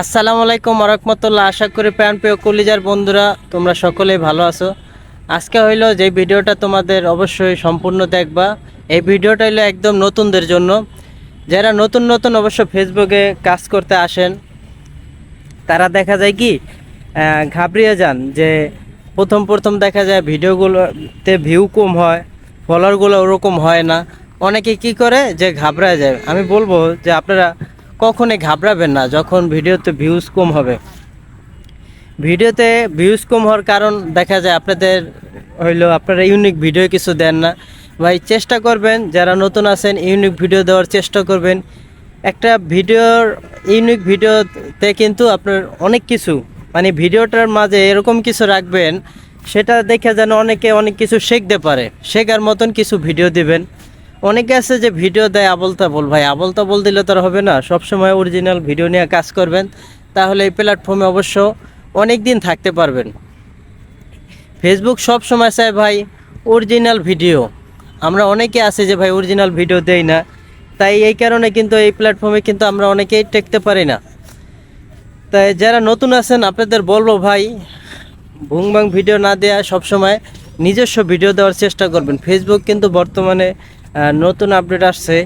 আসসালামু আলাইকুম রহমতুল্লাহ। আশা করি প্রাণ প্রিয় কলিজার বন্ধুরা, তোমরা সকলেই ভালো আছো। আজকে হইল যে ভিডিওটা তোমাদের অবশ্যই সম্পূর্ণ দেখবা। এই ভিডিওটা হইল একদম নতুনদের জন্য। যারা নতুন নতুন অবশ্য ফেসবুকে কাজ করতে আসেন, তারা দেখা যায় কি ঘাবড়িয়ে যান যে প্রথম প্রথম দেখা যায় ভিডিওগুলোতে ভিউ কম হয় ফলোয়ারগুলো ওরকম হয় না। অনেকে কি করে? যে ঘাবড়ায় যায়। আমি বলব যে আপনারা কখনই ঘাবড়াবেন না, যখন ভিডিওতে ভিউজ কম হবে। ভিডিওতে ভিউজ কম হওয়ার কারণ দেখা যায় আপনাদের হইল, আপনারা ইউনিক ভিডিও কিছু দেন না। ভাই, চেষ্টা করবেন, যারা নতুন আছেন ইউনিক ভিডিও দেওয়ার চেষ্টা করবেন। একটা ভিডিওর ইউনিক ভিডিওতে কিন্তু আপনার অনেক কিছু মানে ভিডিওটার মাঝে এরকম কিছু রাখবেন, সেটা দেখে যেন অনেকে অনেক কিছু শিখতে পারে। শেখার মতন কিছু ভিডিও দিবেন। অনেকে আছে যে ভিডিও দেয় আবল তাবল ভাই আবল তাবল দিলে তো আর হবে না। সবসময় অরিজিনাল ভিডিও নিয়ে কাজ করবেন। তাহলে এই প্ল্যাটফর্মে অবশ্য অনেক দিন থাকতে পারবেন। ফেসবুক সব সময় ভাই অরিজিনাল ভিডিও আমরা অনেকে আছে যে, ভাই অরিজিনাল ভিডিও দেই না। তাই এই কারণে কিন্তু এই প্ল্যাটফর্মে কিন্তু আমরা অনেকেই টেকতে পারি না। তাই যারা নতুন আছেন, আপনাদের বলব, ভাই ভুংবাং ভিডিও না দেওয়া সবসময় নিজস্ব ভিডিও দেওয়ার চেষ্টা করবেন। ফেসবুক কিন্তু বর্তমানে নতুন আপডেট আসছে।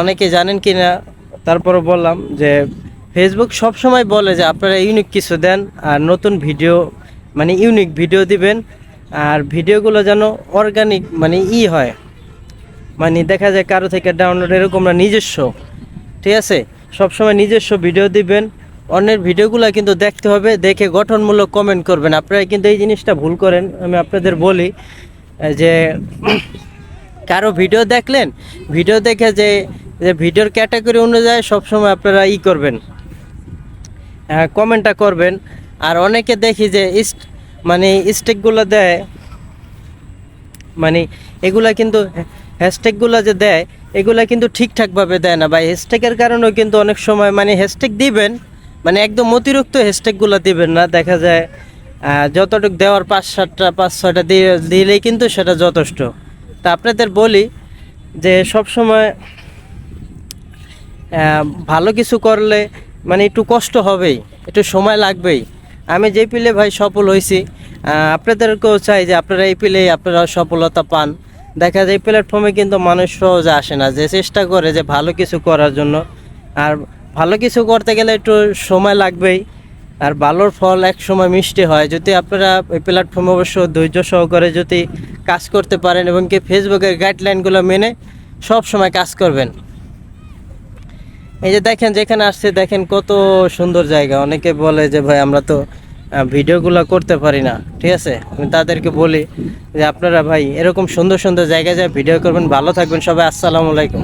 অনেকে জানেন কি না তারপরে বললাম যে ফেসবুক সবসময় বলে যে আপনারা ইউনিক কিছু দেন আর নতুন ভিডিও মানে ইউনিক ভিডিও দিবেন আর ভিডিওগুলো যেন অর্গানিক মানে ই হয়। মানে দেখা যায় কারও থেকে ডাউনলোড এরকম না, নিজস্ব। ঠিক আছে? সবসময় নিজস্ব ভিডিও দিবেন। অন্যের ভিডিওগুলো কিন্তু দেখতে হবে, দেখে গঠনমূলক কমেন্ট করবেন। আপনারা কিন্তু এই জিনিসটা ভুল করেন। আমি আপনাদের বলি যে কারও ভিডিও দেখলেন ভিডিও দেখে যে যে ভিডিওর ক্যাটাগরি অনুযায়ী সবসময় আপনারা ই করবেন। কমেন্টটা করবেন। আর অনেকে দেখি যে ইস্ট মানে স্টেকগুলো দেয় মানে এগুলা কিন্তু হ্যাশট্যাগুলো যে দেয়, এগুলা কিন্তু ঠিকঠাকভাবে দেয় না। বা হ্যাশট্যাগের কারণেও কিন্তু অনেক সময় মানে হ্যাশট্যাগ দিবেন মানে একদম অতিরিক্ত হ্যাশট্যাগুলো দিবেন না। দেখা যায় যতটুকু দেওয়ার পাঁচ সাতটা, পাঁচ ছয়টা দিয়ে, দিলেই কিন্তু সেটা যথেষ্ট। তা আপনাদের বলি যে সব সময় ভালো কিছু করলে মানে একটু কষ্ট হবেই, একটু সময় লাগবেই। আমি যে পিলে ভাই সফল হয়েছি আপনাদেরকেও চাই যে আপনারা এই পিলেই আপনারা সফলতা পান। দেখা যায় এই প্ল্যাটফর্মে কিন্তু মানুষ সহজে আসে না, যে চেষ্টা করে যে ভালো কিছু করার জন্য। আর ভালো কিছু করতে গেলে একটু সময় লাগবেই, আর ভালোর ফল এক সময় মিষ্টি হয়। যদি আপনারা এই প্ল্যাটফর্মে অবশ্য ধৈর্য সহকারে যদি কাজ করতে পারেন এবং কি ফেসবুকের গাইডলাইনগুলো মেনে সব সময় কাজ করবেন। এই যে দেখেন, যেখানে আসছে, দেখেন কত সুন্দর জায়গা। অনেকে বলে যে, ভাই, আমরা তো ভিডিওগুলো করতে পারি না। ঠিক আছে? আমি তাদেরকে বলি যে, আপনারা ভাই, এরকম সুন্দর সুন্দর জায়গায় যায় ভিডিও করবেন, ভালো থাকবেন। সবাই, আসসালামু আলাইকুম।